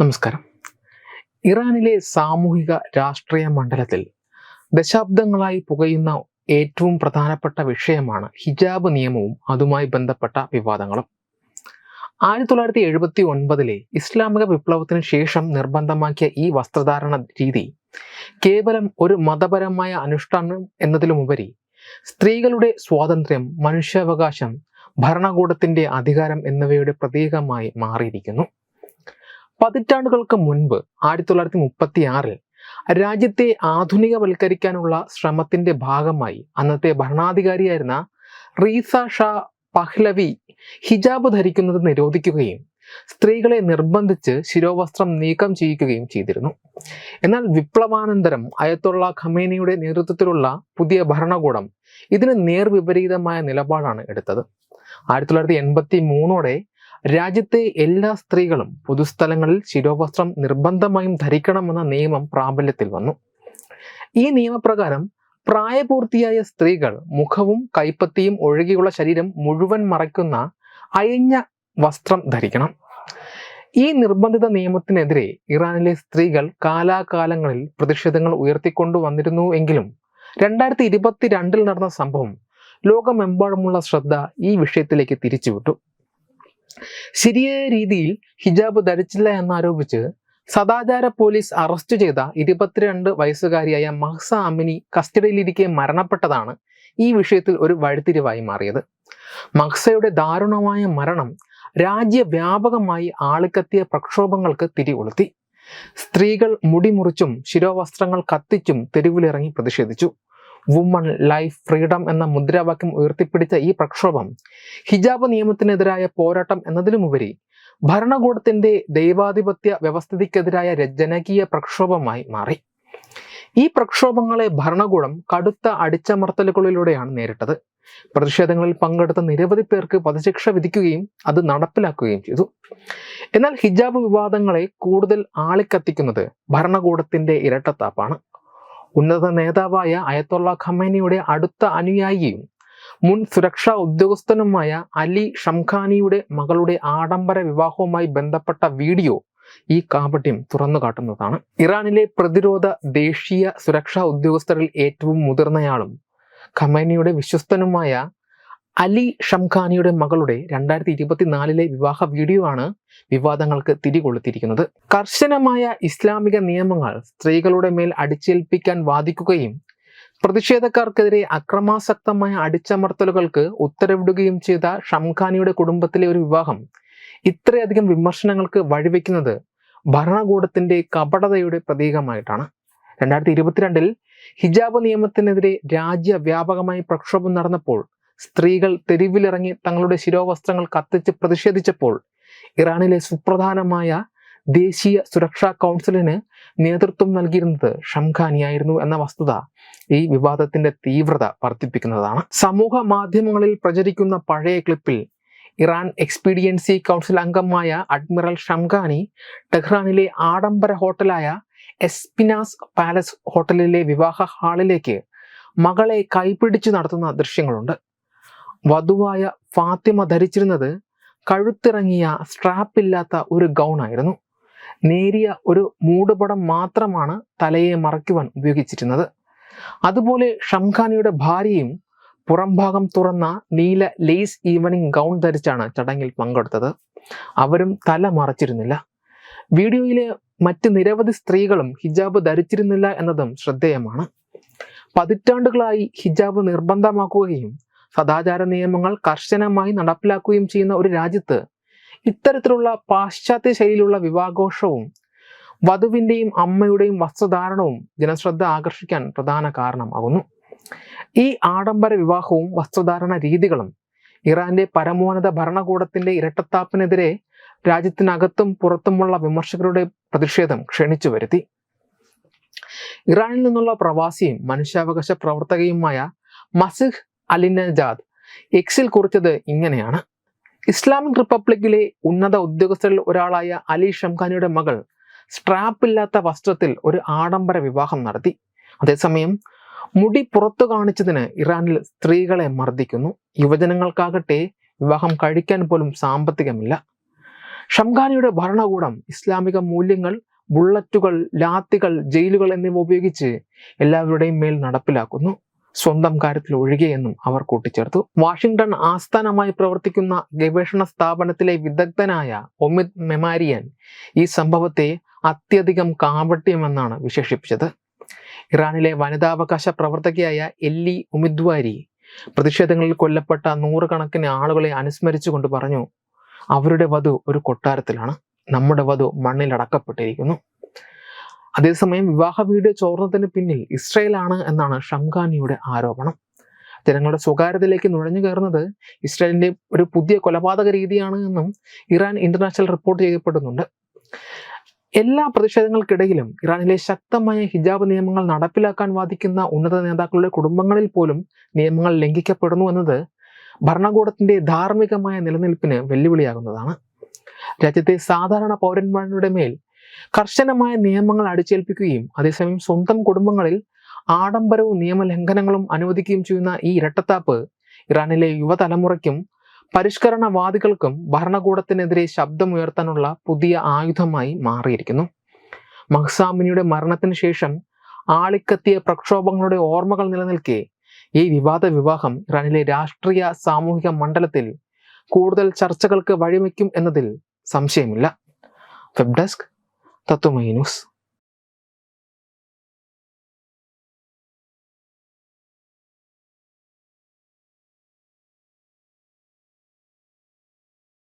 നമസ്കാരം. ഇറാനിലെ സാമൂഹിക രാഷ്ട്രീയ മണ്ഡലത്തിൽ ദശാബ്ദങ്ങളായി പുകയുന്ന ഏറ്റവും പ്രധാനപ്പെട്ട വിഷയമാണ് ഹിജാബ് നിയമവും അതുമായി ബന്ധപ്പെട്ട വിവാദങ്ങളും. ആയിരത്തി തൊള്ളായിരത്തി എഴുപത്തി ഒൻപതിലെ ഇസ്ലാമിക വിപ്ലവത്തിന് ശേഷം നിർബന്ധമാക്കിയ ഈ വസ്ത്രധാരണ രീതി കേവലം ഒരു മതപരമായ അനുഷ്ഠാനം എന്നതിലുമുപരി സ്ത്രീകളുടെ സ്വാതന്ത്ര്യം മനുഷ്യാവകാശം ഭരണകൂടത്തിന്റെ അധികാരം എന്നിവയുടെ പ്രതീകമായി മാറിയിരിക്കുന്നു. പതിറ്റാണ്ടുകൾക്ക് മുൻപ് ആയിരത്തി തൊള്ളായിരത്തി മുപ്പത്തി ആറിൽ രാജ്യത്തെ ആധുനികവൽക്കരിക്കാനുള്ള ശ്രമത്തിന്റെ ഭാഗമായി അന്നത്തെ ഭരണാധികാരിയായിരുന്ന റീസ ഷാ പഹ്ലവി ഹിജാബ് ധരിക്കുന്നത് നിരോധിക്കുകയും സ്ത്രീകളെ നിർബന്ധിച്ച് ശിരോവസ്ത്രം നീക്കം ചെയ്യിക്കുകയും ചെയ്തിരുന്നു. എന്നാൽ വിപ്ലവാനന്തരം അയത്തുള്ള ഖമേനിയുടെ നേതൃത്വത്തിലുള്ള പുതിയ ഭരണകൂടം ഇതിന് നേർവിപരീതമായ നിലപാടാണ് എടുത്തത്. ആയിരത്തി തൊള്ളായിരത്തി എൺപത്തി മൂന്നോടെ രാജ്യത്തെ എല്ലാ സ്ത്രീകളും പൊതുസ്ഥലങ്ങളിൽ ശിരോവസ്ത്രം നിർബന്ധമായും ധരിക്കണമെന്ന നിയമം പ്രാബല്യത്തിൽ വന്നു. ഈ നിയമപ്രകാരം പ്രായപൂർത്തിയായ സ്ത്രീകൾ മുഖവും കൈപ്പത്തിയും ഒഴുകിയുള്ള ശരീരം മുഴുവൻ മറയ്ക്കുന്ന അയഞ്ഞ വസ്ത്രം ധരിക്കണം. ഈ നിർബന്ധിത നിയമത്തിനെതിരെ ഇറാനിലെ സ്ത്രീകൾ കാലാകാലങ്ങളിൽ പ്രതിഷേധങ്ങൾ ഉയർത്തിക്കൊണ്ടു വന്നിരുന്നു എങ്കിലും രണ്ടായിരത്തി ഇരുപത്തിരണ്ടിൽ നടന്ന സംഭവം ലോകമെമ്പാടുമുള്ള ശ്രദ്ധ ഈ വിഷയത്തിലേക്ക് തിരിച്ചുവിട്ടു. ശരിയായ രീതിയിൽ ഹിജാബ് ധരിച്ചില്ല എന്നാരോപിച്ച് സദാചാര പോലീസ് അറസ്റ്റ് ചെയ്ത ഇരുപത്തിരണ്ട് വയസ്സുകാരിയായ മഹ്സ അമിനി കസ്റ്റഡിയിലിരിക്കെ മരണപ്പെട്ടതാണ് ഈ വിഷയത്തിൽ ഒരു വഴിത്തിരിവായി മാറിയത്. മഹ്സയുടെ ദാരുണമായ മരണം രാജ്യവ്യാപകമായി ആളിക്കത്തിയ പ്രക്ഷോഭങ്ങൾക്ക് തിരികൊളുത്തി. സ്ത്രീകൾ മുടിമുറിച്ചും ശിരോവസ്ത്രങ്ങൾ കത്തിച്ചും തെരുവിലിറങ്ങി പ്രതിഷേധിച്ചു. വുമൺ ലൈഫ് ഫ്രീഡം എന്ന മുദ്രാവാക്യം ഉയർത്തിപ്പിടിച്ച ഈ പ്രക്ഷോഭം ഹിജാബ് നിയമത്തിനെതിരായ പോരാട്ടം എന്നതിലുമുപരി ഭരണകൂടത്തിന്റെ ദൈവാധിപത്യ വ്യവസ്ഥിതിക്കെതിരായ ജനകീയ പ്രക്ഷോഭമായി മാറി. ഈ പ്രക്ഷോഭങ്ങളെ ഭരണകൂടം കടുത്ത അടിച്ചമർത്തലുകളിലൂടെയാണ് നേരിട്ടത്. പ്രതിഷേധങ്ങളിൽ പങ്കെടുത്ത നിരവധി പേർക്ക് വധശിക്ഷ വിധിക്കുകയും അത് നടപ്പിലാക്കുകയും ചെയ്തു. എന്നാൽ ഹിജാബ് വിവാദങ്ങളെ കൂടുതൽ ആളിക്കത്തിക്കുന്നത് ഭരണകൂടത്തിന്റെ ഇരട്ടത്താപ്പാണ്. ഉന്നത നേതാവായ അയത്തുള്ള ഖമേനിയുടെ അടുത്ത അനുയായിയും മുൻ സുരക്ഷാ ഉദ്യോഗസ്ഥനുമായ അലി ഷംഖാനിയുടെ മകളുടെ ആഡംബര വിവാഹവുമായി ബന്ധപ്പെട്ട വീഡിയോ ഈ കാപട്യം തുറന്നു കാട്ടുന്നതാണ്. ഇറാനിലെ പ്രതിരോധ ദേശീയ സുരക്ഷാ ഉദ്യോഗസ്ഥരിൽ ഏറ്റവും മുതിർന്നയാളും ഖമേനിയുടെ വിശ്വസ്തനുമായ അലി ഷംഖാനിയുടെ മകളുടെ രണ്ടായിരത്തി ഇരുപത്തിനാലിലെ വിവാഹ വീഡിയോ ആണ് വിവാദങ്ങൾക്ക് തിരികൊളുത്തിയിരിക്കുന്നത്. കർശനമായ ഇസ്ലാമിക നിയമങ്ങൾ സ്ത്രീകളുടെ മേൽ അടിച്ചേൽപ്പിക്കാൻ വാദിക്കുകയും പ്രതിഷേധക്കാർക്കെതിരെ അക്രമാസക്തമായ അടിച്ചമർത്തലുകൾക്ക് ഉത്തരവിടുകയും ചെയ്ത ഷംഖാനിയുടെ കുടുംബത്തിലെ ഒരു വിവാഹം ഇത്രയധികം വിമർശനങ്ങൾക്ക് വഴിവെക്കുന്നത് ഭരണകൂടത്തിന്റെ കപടതയുടെ പ്രതീകമായിട്ടാണ്. രണ്ടായിരത്തി ഇരുപത്തിരണ്ടിൽ ഹിജാബ് നിയമത്തിനെതിരെ രാജ്യവ്യാപകമായി പ്രക്ഷോഭം നടന്നപ്പോൾ സ്ത്രീകൾ തെരുവിലിറങ്ങി തങ്ങളുടെ ശിരോവസ്ത്രങ്ങൾ കത്തിച്ച് പ്രതിഷേധിച്ചപ്പോൾ ഇറാനിലെ സുപ്രധാനമായ ദേശീയ സുരക്ഷാ കൗൺസിലിന് നേതൃത്വം നൽകിയിരുന്നത് ഷംഖാനിയായിരുന്നു എന്ന വസ്തുത ഈ വിവാദത്തിന്റെ തീവ്രത വർദ്ധിപ്പിക്കുന്നതാണ്. സമൂഹ മാധ്യമങ്ങളിൽ പ്രചരിക്കുന്ന പഴയ ക്ലിപ്പിൽ ഇറാൻ എക്സ്പീഡിയൻസി കൗൺസിൽ അംഗമായ അഡ്മിറൽ ഷംഖാനി ടെഹ്റാനിലെ ആഡംബര ഹോട്ടലായ എസ്പിനാസ് പാലസ് ഹോട്ടലിലെ വിവാഹ ഹാളിലേക്ക് മകളെ കൈപിടിച്ച് നടത്തുന്ന ദൃശ്യങ്ങളുണ്ട്. വധുവായ ഫാത്തിമ ധരിച്ചിരുന്നത് കഴുത്തിറങ്ങിയ സ്ട്രാപ്പ് ഇല്ലാത്ത ഒരു ഗൗണായിരുന്നു നേരിയ ഒരു മൂടുപടം മാത്രമാണ് തലയെ മറയ്ക്കുവാൻ ഉപയോഗിച്ചിരുന്നത്. അതുപോലെ ഷംഖാനിയുടെ ഭാര്യയും പുറംഭാഗം തുറന്ന നീല ലേസ് ഈവനിങ് ഗൗൺ ധരിച്ചാണ് ചടങ്ങിൽ പങ്കെടുത്തത്. അവരും തല മറച്ചിരുന്നില്ല. വീഡിയോയിലെ മറ്റ് നിരവധി സ്ത്രീകളും ഹിജാബ് ധരിച്ചിരുന്നില്ല എന്നതും ശ്രദ്ധേയമാണ്. പതിറ്റാണ്ടുകളായി ഹിജാബ് നിർബന്ധമാക്കുകയും സദാചാര നിയമങ്ങൾ കർശനമായി നടപ്പിലാക്കുകയും ചെയ്യുന്ന ഒരു രാജ്യത്ത് ഇത്തരത്തിലുള്ള പാശ്ചാത്യ ശൈലിയിലുള്ള വിവാഘോഷവും വധുവിന്റെയും അമ്മയുടെയും വസ്ത്രധാരണവും ജനശ്രദ്ധ ആകർഷിക്കാൻ പ്രധാന കാരണമാകുന്നു. ഈ ആഡംബര വിവാഹവും വസ്ത്രധാരണ രീതികളും ഇറാന്റെ പരമോന്നത ഭരണകൂടത്തിന്റെ ഇരട്ടത്താപ്പിനെതിരെ രാജ്യത്തിനകത്തും പുറത്തുമുള്ള വിമർശകരുടെ പ്രതിഷേധം ക്ഷണിച്ചു വരുത്തി. ഇറാനിൽ നിന്നുള്ള പ്രവാസിയും മനുഷ്യാവകാശ പ്രവർത്തകയുമായ മസിഹ് അലിനജാദ്. എക്സിൽ കുറിച്ചത് ഇങ്ങനെയാണ്. ഇസ്ലാമിക് റിപ്പബ്ലിക്കിലെ ഉന്നത ഉദ്യോഗസ്ഥരിൽ ഒരാളായ അലി ഷംഖാനിയുടെ മകൾ സ്ട്രാപ്പ് ഇല്ലാത്ത വസ്ത്രത്തിൽ ഒരു ആഡംബര വിവാഹം നടത്തി. അതേസമയം മുടി പുറത്തു കാണിച്ചതിന് ഇറാനിൽ സ്ത്രീകളെ മർദ്ദിക്കുന്നു. യുവജനങ്ങൾക്കാകട്ടെ വിവാഹം കഴിക്കാൻ പോലും സാമ്പത്തികമില്ല. ഷംഖാനിയുടെ ഭരണകൂടം ഇസ്ലാമിക മൂല്യങ്ങൾ ബുള്ളറ്റുകൾ ലാത്തികൾ ജയിലുകൾ എന്നിവ ഉപയോഗിച്ച് എല്ലാവരുടെയും മേൽ നടപ്പിലാക്കുന്നു. സ്വന്തം കാര്യത്തിൽ ഒഴികെയെന്നും അവർ കൂട്ടിച്ചേർത്തു. വാഷിംഗ്ടൺ ആസ്ഥാനമായി പ്രവർത്തിക്കുന്ന ഗവേഷണ സ്ഥാപനത്തിലെ വിദഗ്ധനായ ഒമിത് മെമാരിയൻ ഈ സംഭവത്തെ അത്യധികം കാപട്യമെന്നാണ് വിശേഷിപ്പിച്ചത്. ഇറാനിലെ വനിതാവകാശ പ്രവർത്തകയായ എല്ലി ഉമിദ്വാരി പ്രതിഷേധങ്ങളിൽ കൊല്ലപ്പെട്ട നൂറുകണക്കിന് ആളുകളെ അനുസ്മരിച്ചുകൊണ്ട് പറഞ്ഞു അവരുടെ വധു ഒരു കൊട്ടാരത്തിലാണ്. നമ്മുടെ വധു മണ്ണിൽ അടക്കപ്പെട്ടിരിക്കുന്നു. അതേസമയം വിവാഹ വീഡിയോ ചോർന്നതിന് പിന്നിൽ ഇസ്രയേലാണ് എന്നാണ് ഷംഖാനിയുടെ ആരോപണം. ജനങ്ങളുടെ സ്വകാര്യതയിലേക്ക് നുഴഞ്ഞു കയറുന്നത് ഇസ്രായേലിന്റെ ഒരു പുതിയ കൊലപാതക രീതിയാണ് എന്നും ഇറാൻ ഇന്റർനാഷണൽ റിപ്പോർട്ട് ചെയ്യപ്പെടുന്നുണ്ട്. എല്ലാ പ്രതിഷേധങ്ങൾക്കിടയിലും ഇറാനിലെ ശക്തമായ ഹിജാബ് നിയമങ്ങൾ നടപ്പിലാക്കാൻ വാദിക്കുന്ന ഉന്നത നേതാക്കളുടെ കുടുംബങ്ങളിൽ പോലും നിയമങ്ങൾ ലംഘിക്കപ്പെടുന്നു എന്നത് ഭരണകൂടത്തിന്റെ ധാർമ്മികമായ നിലനിൽപ്പിന് വെല്ലുവിളിയാകുന്നതാണ്. രാജ്യത്തെ സാധാരണ പൗരന്മാരുടെ മേൽ കർശനമായ നിയമങ്ങൾ അടിച്ചേൽപ്പിക്കുകയും അതേസമയം സ്വന്തം കുടുംബങ്ങളിൽ ആഡംബരവും നിയമലംഘനങ്ങളും അനുവദിക്കുകയും ചെയ്യുന്ന ഈ ഇരട്ടത്താപ്പ് ഇറാനിലെ യുവതലമുറയ്ക്കും പരിഷ്കരണവാദികൾക്കും ഭരണകൂടത്തിനെതിരെ ശബ്ദമുയർത്താനുള്ള പുതിയ ആയുധമായി മാറിയിരിക്കുന്നു. മഹ്സാമിനിയുടെ മരണത്തിന് ശേഷം ആളിക്കത്തിയ പ്രക്ഷോഭങ്ങളുടെ ഓർമ്മകൾ നിലനിൽക്കെ ഈ വിവാദ വിവാഹം ഇറാനിലെ രാഷ്ട്രീയ സാമൂഹിക മണ്ഡലത്തിൽ കൂടുതൽ ചർച്ചകൾക്ക് വഴിവെക്കും എന്നതിൽ സംശയമില്ല. Web desk たと思います。